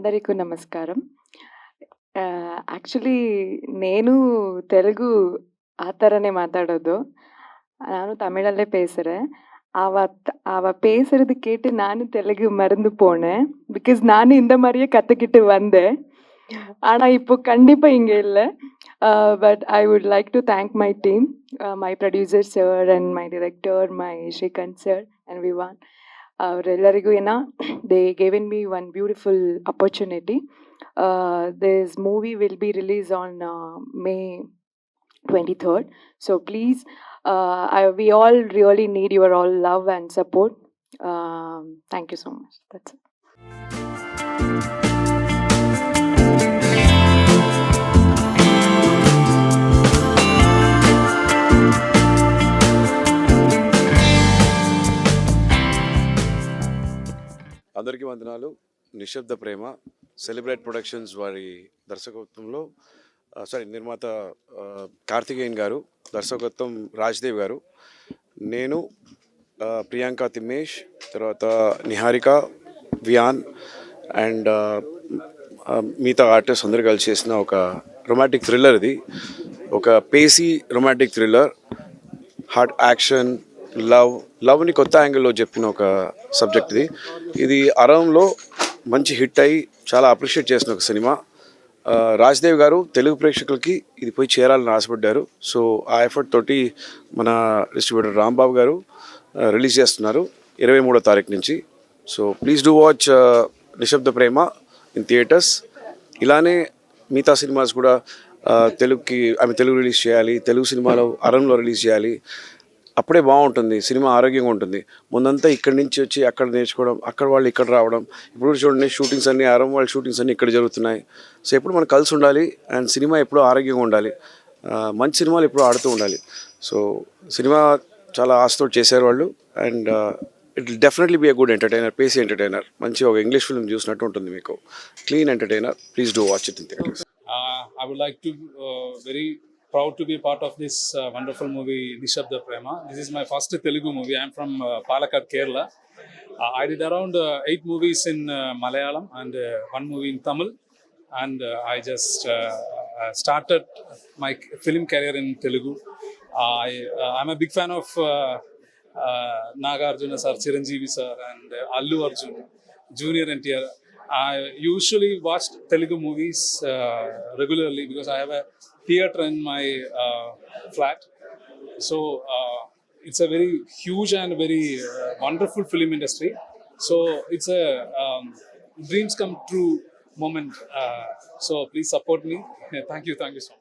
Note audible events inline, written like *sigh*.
అందరికీ నమస్కారం ಆ್ಯಕ್ಚುಲಿ నేను ತೆಲುಗು ಆ ಥರನೇ ಮಾತಾಡೋದು ನಾನು ತಮಿಳಲ್ಲೇ பேசுகிறேன் அவ அவ பேசுறது கேட்டு நானும் தெலுங்கு மறந்து போனேன் பிகாஸ் நானும் இந்த மாதிரியே கற்றுக்கிட்டு வந்தேன் ஆனால் இப்போ கண்டிப்பாக இங்கே இல்லை but I would like to thank my team my producer sir and my director my Srikanth sir and we want ಅವರೆಲ್ಲರಿಗೂ ಏನ they given me one beautiful opportunity this movie will be release on May 23rd so please uh, I, we all really need your all love and support um, thank you so much that's అందరికీ వందనాలు. నిశ్శబ్ద ప్రేమ. Celebrate productions వారి దర్శకత్వంలో sorry నిర్మాత కార్తికేయన్ గారు దర్శకత్వం రాజ్దేవ్ గారు. నేను ప్రియాంక తిమ్మేష్ తర్వాత నిహారిక వియాన్ అండ్ మిగతా ఆర్టిస్ట్ అందరూ కలిసి చేసిన ఒక రొమాంటిక్ థ్రిల్లర్ ఇది. ఒక pacy romantic thriller. Heart action love లవ్ని కొత్త యాంగిల్లో చెప్పిన ఒక సబ్జెక్ట్ ఇది. ఇది అరంలో మంచి హిట్ అయ్యి చాలా అప్రిషియేట్ చేసిన ఒక సినిమా. రాజ్దేవ్ గారు తెలుగు ప్రేక్షకులకి ఇది పోయి చేరాలని ఆశపడ్డారు. సో ఆ ఎఫర్ట్ తోటి మన డిస్ట్రిబ్యూటర్ రాంబాబు గారు రిలీజ్ చేస్తున్నారు ఇరవై మూడో తారీఖు నుంచి. సో ప్లీజ్ డూ వాచ్ నిశ్శబ్ద ప్రేమ ఇన్ థియేటర్స్. ఇలానే మిగతా సినిమాస్ కూడా తెలుగుకి ఆమె తెలుగు రిలీజ్ చేయాలి తెలుగు సినిమాలో అరంలో రిలీజ్ చేయాలి. అప్పుడే బాగుంటుంది సినిమా ఆరోగ్యంగా ఉంటుంది. ముందంతా ఇక్కడి నుంచి వచ్చి అక్కడ నేర్చుకోవడం అక్కడ వాళ్ళు ఇక్కడ రావడం. ఇప్పుడు చూడండి షూటింగ్స్ అన్ని ఆరం వాళ్ళ షూటింగ్స్ అన్ని ఇక్కడ జరుగుతున్నాయి. సో ఎప్పుడు మనం కలిసి ఉండాలి అండ్ సినిమా ఎప్పుడూ ఆరోగ్యంగా ఉండాలి. మంచి సినిమాలు ఎప్పుడూ ఆడుతూ ఉండాలి. సో సినిమా చాలా ఆశతో చేశారు వాళ్ళు. And it definitely be a good entertainer pacy entertainer. మంచి ఒక ఇంగ్లీష్ ఫిల్మ్ చూసినట్టు ఉంటుంది మీకు. Clean entertainer please do watch it in theatres. I would like to very proud to be part of this uh, wonderful movie Nishabda Prema. This is my first Telugu movie. I'm from uh, Palakkad, Kerala. Uh, I did around uh, eight movies in uh, Malayalam and uh, one movie in Tamil. And uh, I just uh, uh, started my film career in Telugu. I, uh, I'm a big fan of uh, uh, Nagarjuna sir, Chiranjeevi sir, and uh, Allu Arjun, Junior NTR. I usually watch Telugu movies uh, regularly because I have a theater in my uh, flat. So uh, it's a very huge and very uh, wonderful film industry. So it's a um, dreams come true moment. So please support me. *laughs* Thank you, thank you so much.